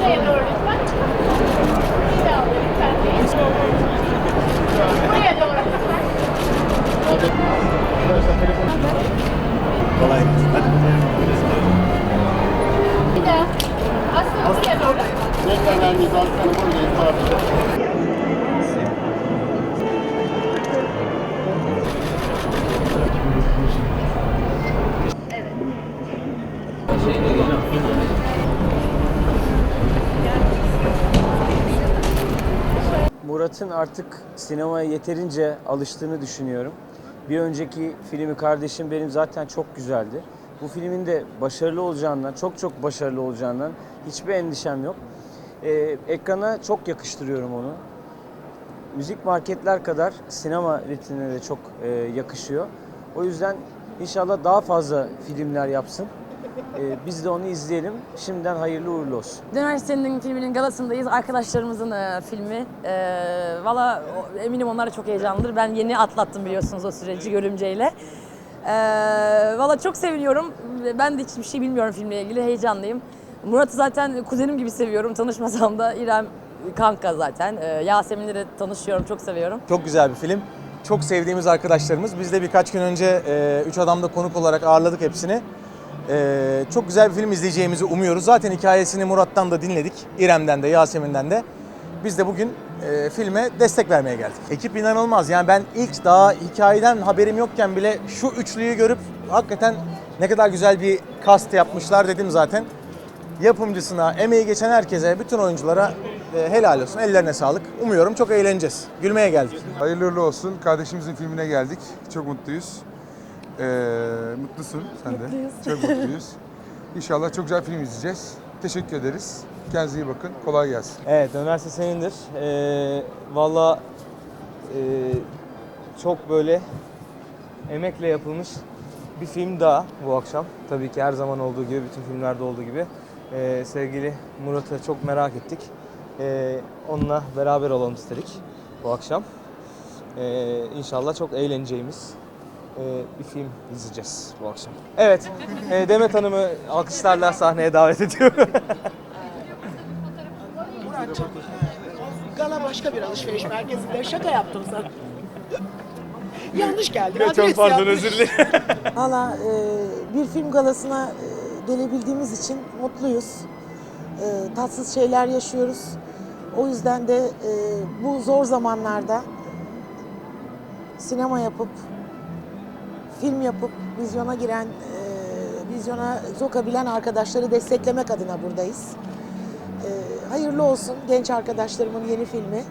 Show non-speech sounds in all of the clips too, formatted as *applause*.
Buraya doğru lütfen. Buraya doğru lütfen. Buraya doğru lütfen. Kolay gelsin. Hadi. Bir daha. Aslında buraya doğru. Tekrardan bir baksana buradayız abi. Murat'ın artık sinemaya yeterince alıştığını düşünüyorum. Bir önceki filmi Kardeşim Benim zaten çok güzeldi. Bu filmin de başarılı olacağından, çok çok başarılı olacağından hiçbir endişem yok. Ee, ekrana çok yakıştırıyorum onu. Müzik marketler kadar sinema ritmine de çok e, yakışıyor. O yüzden inşallah daha fazla filmler yapsın. Ee, biz de onu izleyelim. Şimdiden hayırlı uğurlu olsun. Döner Senin'in filminin galasındayız. Arkadaşlarımızın e, filmi. E, Valla o- eminim onlar da çok heyecanlıdır. Ben yeni atlattım biliyorsunuz o süreci görümceyle. E, Valla çok seviniyorum. Ben de hiçbir şey bilmiyorum filmle ilgili. Heyecanlıyım. Murat'ı zaten kuzenim gibi seviyorum. Tanışmasam da İrem kanka zaten. E, Yasemin'le de tanışıyorum. Çok seviyorum. Çok güzel bir film. Çok sevdiğimiz arkadaşlarımız. Biz de birkaç gün önce e, Üç Adam'da konuk olarak ağırladık hepsini. E, çok güzel bir film izleyeceğimizi umuyoruz. Zaten hikayesini Murat'tan da dinledik. İrem'den de, Yasemin'den de. Biz de bugün e, filme destek vermeye geldik. Ekip inanılmaz. Yani ben ilk daha hikayeden haberim yokken bile şu üçlüyü görüp hakikaten ne kadar güzel bir cast yapmışlar dedim zaten. Yapımcısına, emeği geçen herkese, bütün oyunculara e, helal olsun. Ellerine sağlık. Umuyorum çok eğleneceğiz. Gülmeye geldik. Hayırlı olsun. Kardeşimizin filmine geldik. Çok mutluyuz. Ee, mutlusun sen de. Çok mutluyuz. *laughs* İnşallah çok güzel film izleyeceğiz. Teşekkür ederiz. Kendinize iyi bakın. Kolay gelsin. Evet, üniversite senindir. Ee, Valla e, çok böyle emekle yapılmış bir film daha bu akşam. Tabii ki her zaman olduğu gibi, bütün filmlerde olduğu gibi. Ee, sevgili Murat'ı çok merak ettik. Ee, onunla beraber olalım istedik bu akşam. Ee, inşallah çok eğleneceğimiz bir film izleyeceğiz bu akşam. Evet, e, Demet Hanım'ı alkışlarla sahneye davet ediyorum. *laughs* Gala başka bir alışveriş merkezinde. Şaka yaptım sana. Yanlış geldik. çok adres pardon, yanlış. özür dilerim. *laughs* Valla e, bir film galasına e, gelebildiğimiz için mutluyuz. E, tatsız şeyler yaşıyoruz. O yüzden de e, bu zor zamanlarda sinema yapıp, film yapıp, vizyona giren, e, vizyona sokabilen arkadaşları desteklemek adına buradayız. E, hayırlı olsun genç arkadaşlarımın yeni filmi.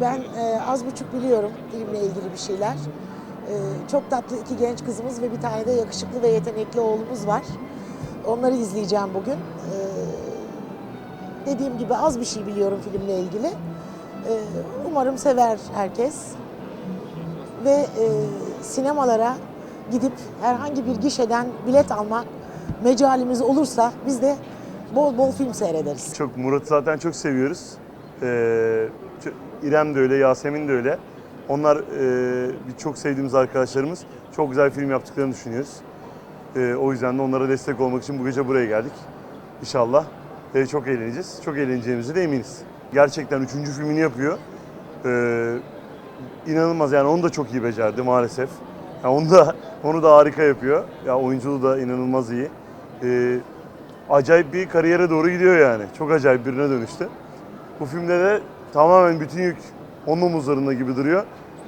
Ben e, az buçuk biliyorum filmle ilgili bir şeyler. E, çok tatlı iki genç kızımız ve bir tane de yakışıklı ve yetenekli oğlumuz var. Onları izleyeceğim bugün. E, dediğim gibi az bir şey biliyorum filmle ilgili. E, umarım sever herkes. Ve e, sinemalara gidip herhangi bir gişeden bilet almak mecalimiz olursa biz de bol bol film seyrederiz. Çok Murat'ı zaten çok seviyoruz. Ee, İrem de öyle, Yasemin de öyle. Onlar e, çok sevdiğimiz arkadaşlarımız. Çok güzel film yaptıklarını düşünüyoruz. Ee, o yüzden de onlara destek olmak için bu gece buraya geldik. İnşallah e, çok eğleneceğiz. Çok eğleneceğimize de eminiz. Gerçekten üçüncü filmini yapıyor. Ee, inanılmaz yani onu da çok iyi becerdi maalesef. Ya onu da onu da harika yapıyor. Ya oyunculuğu da inanılmaz iyi. Ee, acayip bir kariyere doğru gidiyor yani. Çok acayip birine dönüştü. Bu filmde de tamamen bütün yük onun omuzlarında gibi duruyor.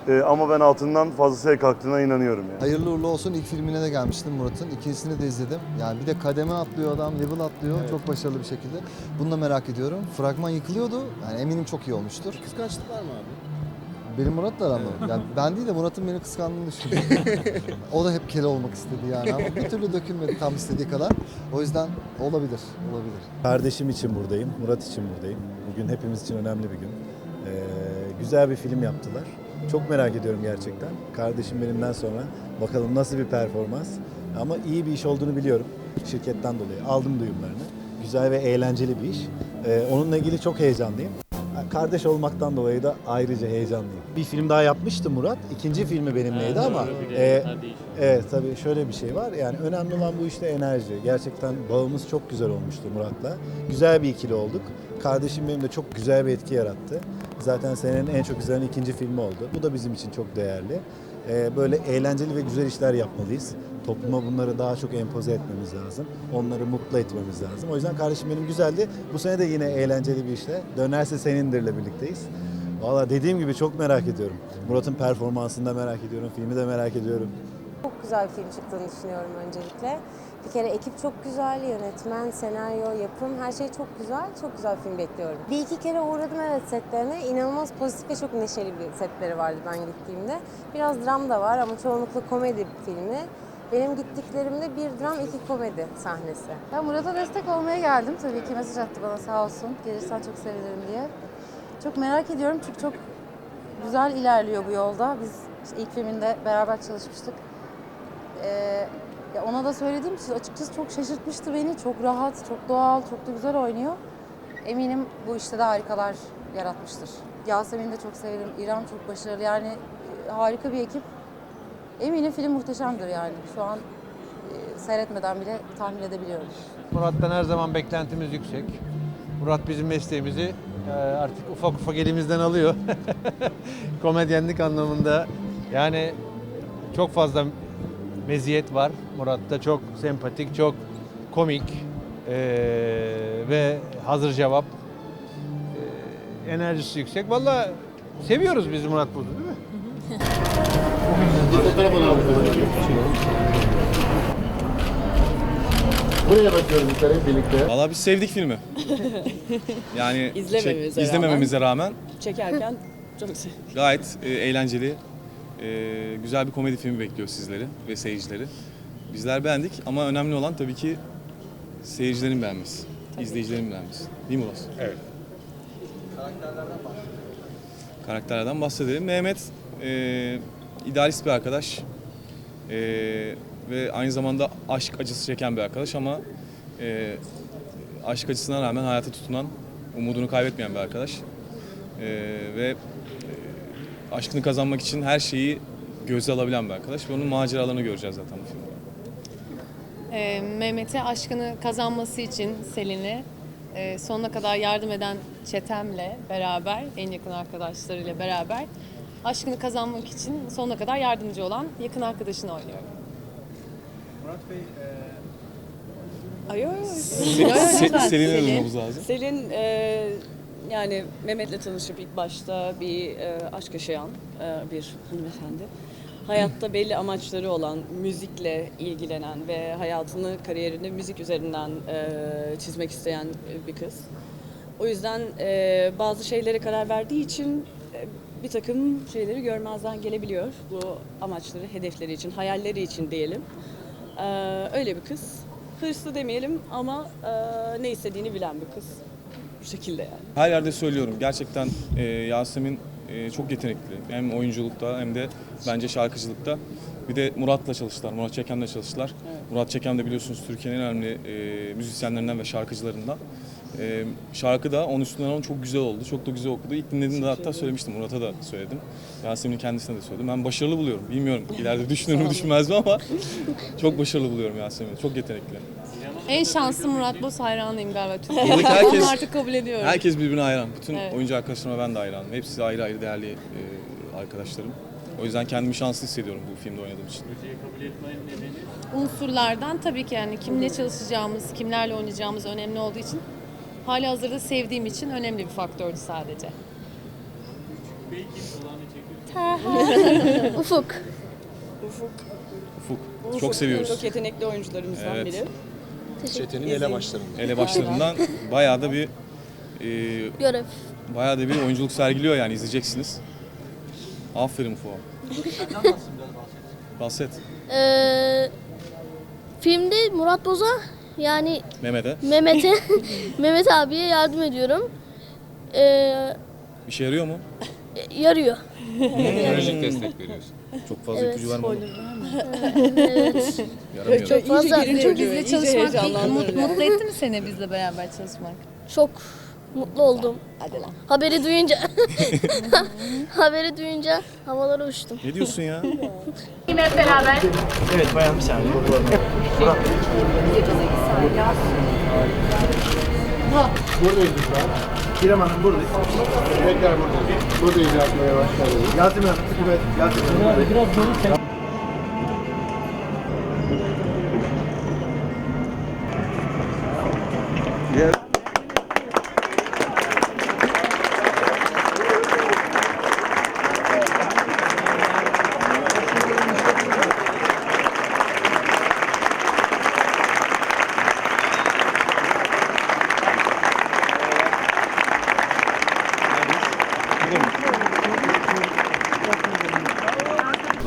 Ee, ama ben altından fazlasıyla kalktığına inanıyorum yani. Hayırlı uğurlu olsun. İlk filmine de gelmiştim Murat'ın. İkincisini de izledim. Yani bir de kademe atlıyor adam, level atlıyor. Çok başarılı bir şekilde. Bunu da merak ediyorum. Fragman yıkılıyordu. Yani eminim çok iyi olmuştur. Kıskançlık var mı abi? Benim Murat'la aramda. Yani ben değil de Murat'ın beni kıskandığını düşünüyorum. *laughs* o da hep kele olmak istedi yani ama bir türlü dökülmedi tam istediği kadar. O yüzden olabilir, olabilir. Kardeşim için buradayım, Murat için buradayım. Bugün hepimiz için önemli bir gün. Ee, güzel bir film yaptılar. Çok merak ediyorum gerçekten. Kardeşim benimden sonra bakalım nasıl bir performans. Ama iyi bir iş olduğunu biliyorum şirketten dolayı. Aldım duyumlarını. Güzel ve eğlenceli bir iş. Ee, onunla ilgili çok heyecanlıyım. Kardeş olmaktan dolayı da ayrıca heyecanlıyım. Bir film daha yapmıştı Murat. İkinci filmi benimleydi ama e, evet tabii şöyle bir şey var. Yani önemli olan bu işte enerji. Gerçekten bağımız çok güzel olmuştu Murat'la. Güzel bir ikili olduk. kardeşim benim de çok güzel bir etki yarattı. Zaten senenin en çok izlenen ikinci filmi oldu. Bu da bizim için çok değerli. Ee, böyle eğlenceli ve güzel işler yapmalıyız. Topluma bunları daha çok empoze etmemiz lazım. Onları mutlu etmemiz lazım. O yüzden kardeşim benim güzeldi. Bu sene de yine eğlenceli bir işle. Dönerse senindirle birlikteyiz. Valla dediğim gibi çok merak ediyorum. Murat'ın performansını da merak ediyorum. Filmi de merak ediyorum. Çok güzel bir film çıktığını düşünüyorum öncelikle. Bir kere ekip çok güzel, yönetmen, senaryo, yapım her şey çok güzel. Çok güzel bir film bekliyorum. Bir iki kere uğradım evet setlerine. İnanılmaz pozitif ve çok neşeli bir setleri vardı ben gittiğimde. Biraz dram da var ama çoğunlukla komedi filmi. Benim gittiklerimde bir dram, iki komedi sahnesi. Ben Murat'a destek olmaya geldim. Tabii ki mesaj attı bana sağ olsun. Gelirsen çok sevinirim diye. Çok merak ediyorum çünkü çok güzel ilerliyor bu yolda. Biz işte ilk filminde beraber çalışmıştık. Ee, ya ona da söylediğim için açıkçası çok şaşırtmıştı beni. Çok rahat, çok doğal, çok da güzel oynuyor. Eminim bu işte de harikalar yaratmıştır. Yasemin'i de çok severim. İrem çok başarılı. Yani harika bir ekip. Eminim film muhteşemdir yani. Şu an e, seyretmeden bile tahmin edebiliyorum. Murat'tan her zaman beklentimiz yüksek. Murat bizim mesleğimizi e, artık ufak ufak elimizden alıyor. *laughs* Komedyenlik anlamında. Yani çok fazla meziyet var. Murat'ta çok sempatik, çok komik e, ve hazır cevap. E, enerjisi yüksek. Vallahi seviyoruz biz Murat burada değil mi? Buraya bakıyoruz yukarı hep birlikte. Valla biz sevdik filmi. *laughs* Yani İzlemememize çek- izlemememize rağmen, Çekerken çok sevdim. *laughs* gayet e, eğlenceli, e, güzel bir komedi filmi bekliyor sizleri ve seyircileri. Bizler beğendik ama önemli olan tabii ki seyircilerin beğenmesi, izleyicilerin beğenmesi. Değil mi Uras? Evet. Karakterlerden bahsedelim. Mehmet e, idealist bir arkadaş E, ve aynı zamanda aşk acısı çeken bir arkadaş ama e, aşk acısına rağmen hayata tutunan, umudunu kaybetmeyen bir arkadaş. E, ve e, aşkını kazanmak için her şeyi göze alabilen bir arkadaş ve onun maceralarını göreceğiz zaten bu filmde. Ee, Mehmet'e aşkını kazanması için Selin'i e, sonuna kadar yardım eden Çetem'le beraber, en yakın arkadaşlarıyla beraber aşkını kazanmak için sonuna kadar yardımcı olan yakın arkadaşını oynuyorum. Murat Bey Ay, ay, ay. Se- Ay, ay, Se- lütfen. Selin'e Selin. dönmemiz lazım. Selin e, yani Mehmet'le tanışıp ilk başta bir e, aşk yaşayan e, bir hanımefendi. Hayatta belli amaçları olan, müzikle ilgilenen ve hayatını, kariyerini müzik üzerinden e, çizmek isteyen bir kız. O yüzden e, bazı şeylere karar verdiği için e, bir takım şeyleri görmezden gelebiliyor. Bu amaçları, hedefleri için, hayalleri için diyelim. E, öyle bir kız. Hırslı demeyelim ama e, ne istediğini bilen bir kız. Bu şekilde yani. Her yerde söylüyorum. Gerçekten e, Yasemin e, çok yetenekli. Hem oyunculukta hem de bence şarkıcılıkta. Bir de Murat'la çalıştılar. Murat Çekem'le çalıştılar. Murat Çekem de biliyorsunuz Türkiye'nin en önemli e, müzisyenlerinden ve şarkıcılarından. E, şarkı da onun üstünden on çok güzel oldu. Çok da güzel okudu. İlk dinlediğimde hatta söylemiştim. Murat'a da söyledim. Yasemin'in kendisine de söyledim. Ben başarılı buluyorum. Bilmiyorum ileride düşünür mü düşünmez mi ama çok başarılı buluyorum Yasemin'i. Çok yetenekli. En şanslı Murat Boz hayranıyım galiba Buradaki herkes- Onu artık kabul ediyorum. Herkes birbirine hayran. Bütün Evet. oyuncu arkadaşlarıma ben de hayranım. Hepsi ayrı ayrı değerli e, arkadaşlarım. O yüzden kendimi şanslı hissediyorum bu filmde oynadığım için. unsurlardan tabii ki yani kimle çalışacağımız, kimlerle oynayacağımız önemli olduğu için hali hazırda sevdiğim için önemli bir faktördü sadece. Ufuk. *laughs* Ufuk. Ufuk. Çok seviyoruz. Çok yetenekli oyuncularımızdan Evet. biri. Çetenin elebaşlarında. Elebaşlarından bayağı da bir e, Görev. bayağı da bir oyunculuk sergiliyor yani izleyeceksiniz. Aferin Ufuk. *laughs* Bahset. Ee, filmde Murat Boz'a yani Mehmet'e. Mehmet'e *laughs* Mehmet abiye yardım ediyorum. Ee, İşe yarıyor mu? yarıyor. Psikolojik destek veriyorsun. Çok fazla Evet, ipucu verme. oğlum. evet. Yaramıyor. Çok fazla Çok Bizle çalışmak mut- mutlu etti mi seni bizle beraber çalışmak? çok mutlu oldum. Hadi lan. Haberi duyunca *laughs* haberi duyunca havalara uçtum. Ne diyorsun ya? *laughs* Evet bayan bir saniye. Buradayız biz an. İrem Hanım buradayız. Tekrar buradayız. Buradayız yapmaya başladık. Yasemin Hanım, evet Yasemin Hanım. buradayız.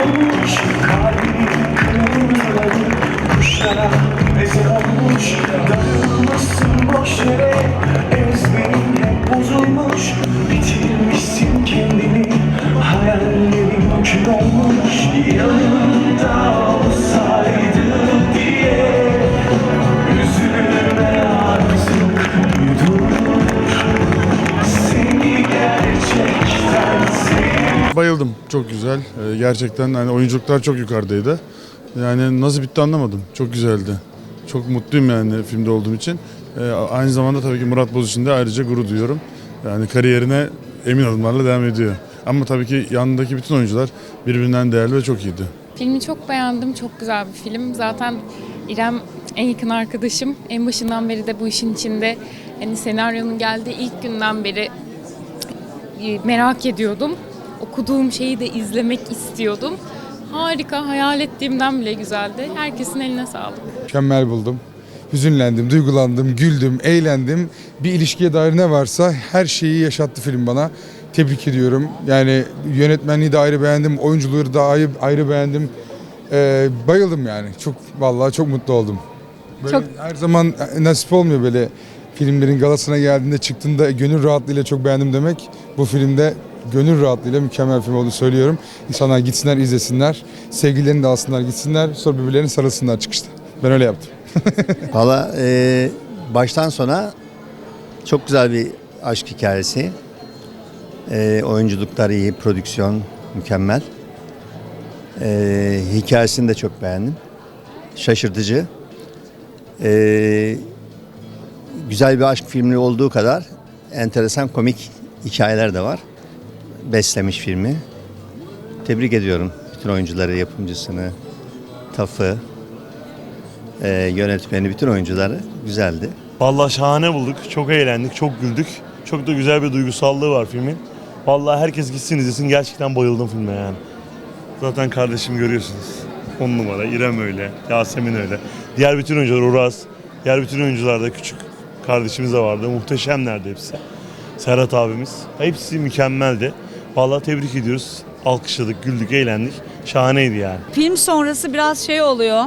Bayıldım. Çok güzel. Ee, gerçekten hani oyunculuklar çok yukarıdaydı. Yani nasıl bitti anlamadım. Çok güzeldi. Çok mutluyum yani filmde olduğum için. Ee, aynı zamanda tabii ki Murat Boz için de ayrıca gurur duyuyorum. Yani kariyerine emin adımlarla devam ediyor. Ama tabii ki yanındaki bütün oyuncular birbirinden değerli ve çok iyiydi. Filmi çok beğendim. Çok güzel bir film. Zaten İrem en yakın arkadaşım. En başından beri de bu işin içinde. Hani senaryonun geldiği ilk günden beri e, merak ediyordum. Okuduğum şeyi de izlemek istiyordum. Harika, hayal ettiğimden bile güzeldi. Herkesin eline sağlık. Mükemmel buldum. Hüzünlendim, duygulandım, güldüm, eğlendim. Bir ilişkiye dair ne varsa her şeyi yaşattı film bana. Tebrik ediyorum. Yani yönetmenliği de ayrı beğendim, oyunculuğu da ayrı, ayrı beğendim. Ee, bayıldım yani. Çok vallahi çok mutlu oldum. Böyle Çok- her zaman nasip olmuyor böyle filmlerin galasına geldiğinde çıktığında gönül rahatlığıyla çok beğendim demek. Bu filmde gönül rahatlığıyla mükemmel film olduğunu söylüyorum. İnsanlar gitsinler izlesinler. Sevgilerini de alsınlar gitsinler. Sonra birbirlerini sarılsınlar çıkışta. Ben öyle yaptım. *laughs* Valla e, baştan sona çok güzel bir aşk hikayesi. E, oyunculuklar iyi, prodüksiyon mükemmel. E, hikayesini de çok beğendim. Şaşırtıcı. E, güzel bir aşk filmi olduğu kadar enteresan komik hikayeler de var. Beslemiş filmi. Tebrik ediyorum bütün oyuncuları, yapımcısını, TAF'ı, e, yönetmeni, bütün oyuncuları güzeldi. Vallahi şahane bulduk. Çok eğlendik, çok güldük. Çok da güzel bir duygusallığı var filmin. Vallahi herkes gitsin izlesin. Gerçekten bayıldım filme yani. Zaten kardeşim görüyorsunuz. On numara. İrem öyle. Yasemin öyle. Diğer bütün oyuncular Uraz. Diğer bütün oyuncular da küçük kardeşimiz de vardı. Muhteşemlerdi hepsi. Serhat abimiz. Hepsi mükemmeldi. Vallahi tebrik ediyoruz. Alkışladık, güldük, eğlendik. Şahaneydi yani. Film sonrası biraz şey oluyor.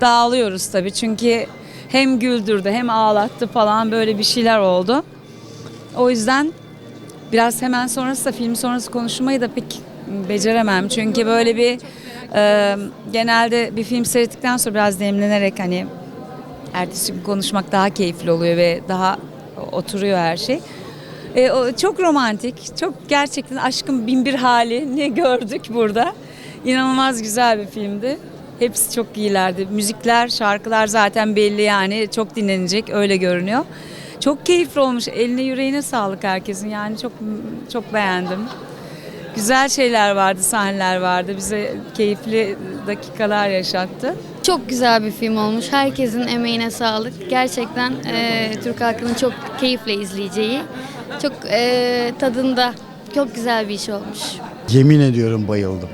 Dağılıyoruz tabii çünkü hem güldürdü hem ağlattı falan böyle bir şeyler oldu. O yüzden biraz hemen sonrası da film sonrası konuşmayı da pek beceremem. Çünkü böyle bir e, genelde bir film seyrettikten sonra biraz demlenerek hani ertesi gün konuşmak daha keyifli oluyor ve daha oturuyor her şey. E, o çok romantik, çok gerçekten aşkın bin bir halini *laughs* gördük burada. İnanılmaz güzel bir filmdi. Hepsi çok iyilerdi. Müzikler, şarkılar zaten belli yani çok dinlenecek öyle görünüyor. Çok keyifli olmuş. Eline yüreğine sağlık herkesin. Yani çok çok beğendim. Güzel şeyler vardı, sahneler vardı. Bize keyifli dakikalar yaşattı. Çok güzel bir film olmuş. Herkesin emeğine sağlık. Gerçekten e, Türk halkının çok keyifle izleyeceği, çok e, tadında, çok güzel bir iş olmuş. Yemin ediyorum bayıldım.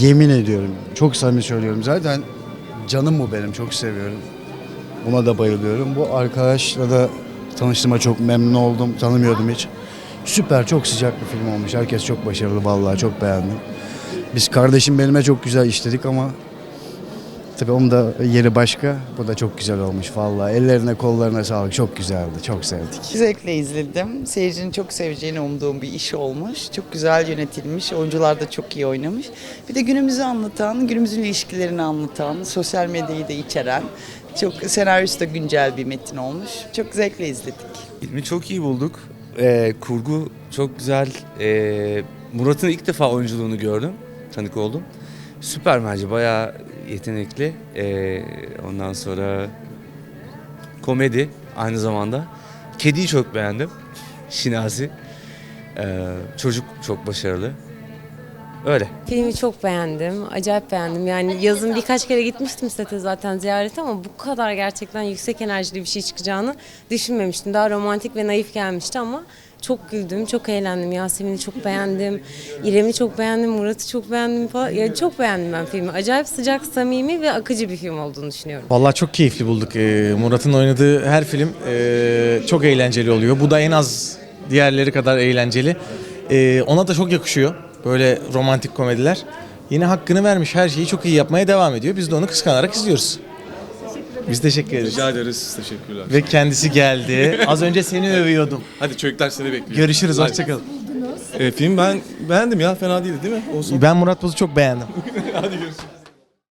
Yemin ediyorum. Çok samimi söylüyorum. Zaten canım bu benim. Çok seviyorum. Buna da bayılıyorum. Bu arkadaşla da tanıştığıma çok memnun oldum. Tanımıyordum hiç. Süper, çok sıcak bir film olmuş. Herkes çok başarılı vallahi. Çok beğendim. Biz kardeşim benime çok güzel işledik ama tabii onun da yeri başka. Bu da çok güzel olmuş vallahi. Ellerine kollarına sağlık. Çok güzeldi. Çok sevdik. Zevkle izledim. Seyircinin çok seveceğini umduğum bir iş olmuş. Çok güzel yönetilmiş. Oyuncular da çok iyi oynamış. Bir de günümüzü anlatan, günümüzün ilişkilerini anlatan, sosyal medyayı da içeren, çok senaryosu da güncel bir metin olmuş. Çok zevkle izledik. Filmi çok iyi bulduk. Ee, kurgu çok güzel. Ee, Murat'ın ilk defa oyunculuğunu gördüm. Tanık oldum. Süper bence. Bayağı yetenekli. Ee, ondan sonra komedi aynı zamanda. Kediyi çok beğendim. Şinasi. Ee, çocuk çok başarılı. Öyle. Filmi çok beğendim. Acayip beğendim. Yani yazın birkaç kere gitmiştim sete zaten ziyarete ama bu kadar gerçekten yüksek enerjili bir şey çıkacağını düşünmemiştim. Daha romantik ve naif gelmişti ama çok güldüm, çok eğlendim. Yasemin'i çok beğendim. İrem'i çok beğendim, Murat'ı çok beğendim falan. Yani çok beğendim ben filmi. Acayip sıcak, samimi ve akıcı bir film olduğunu düşünüyorum. Vallahi çok keyifli bulduk. Ee, Murat'ın oynadığı her film ee, çok eğlenceli oluyor. Bu da en az diğerleri kadar eğlenceli. Ee, ona da çok yakışıyor böyle romantik komediler. Yine hakkını vermiş her şeyi çok iyi yapmaya devam ediyor. Biz de onu kıskanarak izliyoruz. Biz teşekkür ederiz. Rica ederiz. Teşekkürler. Ve kendisi geldi. Az önce seni övüyordum. Hadi çocuklar seni bekliyor. Görüşürüz, Hadi. hoşçakalın. Ee, film ben beğendim ya. Fena değildi değil mi? Olsun. Ben Murat Boz'u çok beğendim. *laughs*